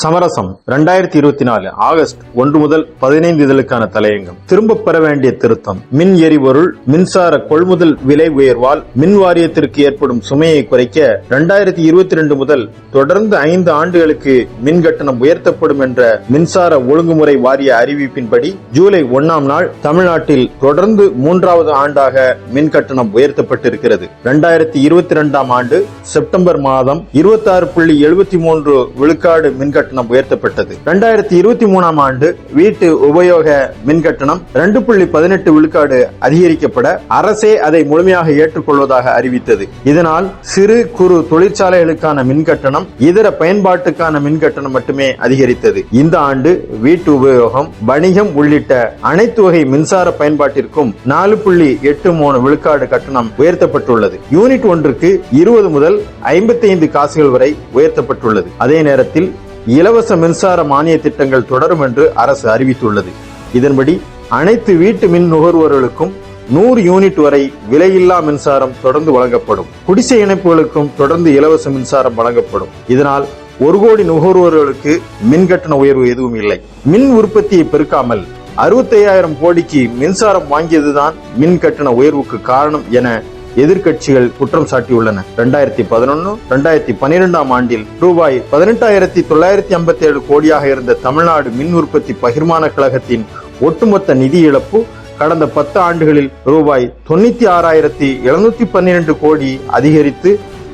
சமரசம் ரெண்டாயிரத்தி இருபத்தி நாலு ஆகஸ்ட் ஒன்று முதல் பதினைந்து இதழுக்கான தலையங்கம். திரும்ப பெற வேண்டிய திருத்தம். மின் எரிபொருள் மின்சார கொள்முதல் விலை உயர்வால் மின் வாரியத்திற்கு ஏற்படும் சுமையை குறைக்க ரெண்டாயிரத்தி இருபத்தி ரெண்டு முதல் தொடர்ந்து ஐந்து ஆண்டுகளுக்கு மின் கட்டணம் உயர்த்தப்படும் என்ற மின்சார ஒழுங்குமுறை வாரிய அறிவிப்பின்படி ஜூலை ஒன்னாம் நாள் தமிழ்நாட்டில் தொடர்ந்து மூன்றாவது ஆண்டாக மின் கட்டணம் உயர்த்தப்பட்டிருக்கிறது. ரெண்டாயிரத்தி இருபத்தி இரண்டாம் ஆண்டு செப்டம்பர் மாதம் இருபத்தி ஆறு புள்ளி எழுபத்தி மூன்று விழுக்காடு மின் கட்டணம் உயர்த்தப்பட்டது. ரெண்டாயிரத்தி இருபத்தி மூணாம் ஆண்டு வீட்டு உபயோக மின் கட்டணம் ரெண்டு புள்ளி பதினெட்டு விழுக்காடு அதிகரிக்கப்பட அரசே அதை முழுமையாக ஏற்றுக்கொள்வதாக அறிவித்தது. இதனால் சிறு குறு தொழிற்சாலைகளுக்கான மின் கட்டணம் இதர பயன்பாட்டுக்கான மின் கட்டணம் மட்டுமே அதிகரித்தது. இந்த ஆண்டு வீட்டு உபயோகம் வணிகம் உள்ளிட்ட அனைத்து வகை மின்சார பயன்பாட்டிற்கும் நாலு புள்ளி எட்டு மூணு விழுக்காடு கட்டணம் உயர்த்தப்பட்டுள்ளது. யூனிட் ஒன்றுக்கு இருபது முதல் ஐம்பத்தி ஐந்து காசுகள் வரை உயர்த்தப்பட்டுள்ளது. அதே நேரத்தில் இலவச மின்சார மானிய திட்டங்கள் தொடரும் என்று அரசு அறிவித்துள்ளது. இதன்படி அனைத்து வீட்டு மின் நுகர்வோர்களுக்கும் நூறு யூனிட் வரை விலையில்லா மின்சாரம் தொடர்ந்து வழங்கப்படும். குடிசை இணைப்புகளுக்கும் தொடர்ந்து இலவச மின்சாரம் வழங்கப்படும். இதனால் ஒரு கோடி நுகர்வோர்களுக்கு மின் கட்டண உயர்வு எதுவும் இல்லை. மின் உற்பத்தியை பெருக்காமல் அறுபத்தையாயிரம் கோடிக்கு மின்சாரம் வாங்கியதுதான் மின் கட்டண உயர்வுக்கு காரணம் என எதிர்க்கட்சிகள் குற்றம் சாட்டியுள்ளன. ரெண்டாயிரத்தி பதினொன்னு ரெண்டாயிரத்தி பனிரெண்டாம் ஆண்டில் ரூபாய் பதினெட்டாயிரத்தி தொள்ளாயிரத்தி ஐம்பத்தி ஏழு கோடியாக இருந்த தமிழ்நாடு மின் உற்பத்தி பகிர்மான கழகத்தின் ஒட்டுமொத்த நிதி இழப்பு கடந்த பத்து ஆண்டுகளில் ரூபாய் தொண்ணூத்தி ஆறாயிரத்தி எழுநூத்தி பன்னிரண்டு கோடி அதிகரித்து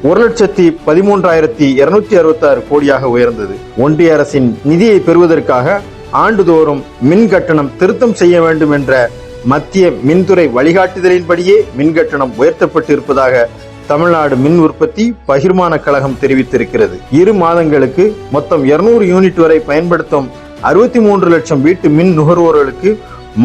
ஒரு லட்சத்தி பதிமூன்றாயிரத்தி இருநூத்தி அறுபத்தி ஆறு கோடியாக உயர்ந்தது. ஒன்றிய அரசின் நிதியை பெறுவதற்காக ஆண்டுதோறும் மின் கட்டணம் திருத்தம் செய்ய வேண்டும் என்ற மத்திய மின்துறை வழிகாட்டுதலின்படியே மின் கட்டணம் உயர்த்தப்பட்டு இருப்பதாக தமிழ்நாடு மின் உற்பத்தி பகிர்மான கழகம் தெரிவித்திருக்கிறது. இரு மாதங்களுக்கு மொத்தம் இருநூறு யூனிட் வரை பயன்படுத்தும் அறுபத்தி மூன்று லட்சம் வீட்டு மின் நுகர்வோர்களுக்கு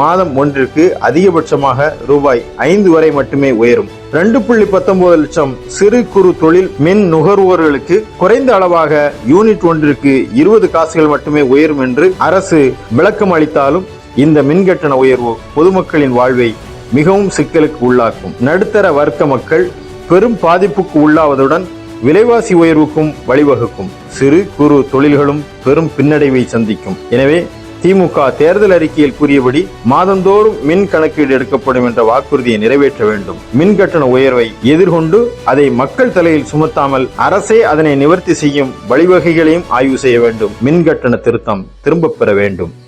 மாதம் ஒன்றிற்கு அதிகபட்சமாக ரூபாய் ஐந்து வரை மட்டுமே உயரும். ரெண்டு புள்ளி பத்தொன்பது லட்சம் சிறு குறு தொழில் மின் நுகர்வோர்களுக்கு குறைந்த அளவாக யூனிட் ஒன்றிற்கு இருபது காசுகள் மட்டுமே உயரும் என்று அரசு விளக்கம் அளித்தாலும் இந்த மின்கட்டண உயர்வு பொதுமக்களின் வாழ்வை மிகவும் சிக்கலுக்கு உள்ளாக்கும். நடுத்தர வர்க்க மக்கள் பெரும் பாதிப்புக்கு உள்ளாவதுடன் விலைவாசி உயர்வுக்கும் வழிவகுக்கும். சிறு குறு தொழில்களும் பெரும் பின்னடைவை சந்திக்கும். எனவே திமுக தேர்தல் அறிக்கையில் கூறியபடி மாதந்தோறும் மின் கணக்கீடு எடுக்கப்படும் என்ற வாக்குறுதியை நிறைவேற்ற வேண்டும். மின் கட்டண உயர்வை எதிர்கொண்டு அதை மக்கள் தலையில் சுமத்தாமல் அரசே அதனை நிவர்த்தி செய்யும் வழிவகைகளையும் ஆய்வு செய்ய வேண்டும். மின் கட்டண திருத்தம் திரும்பப் பெற வேண்டும்.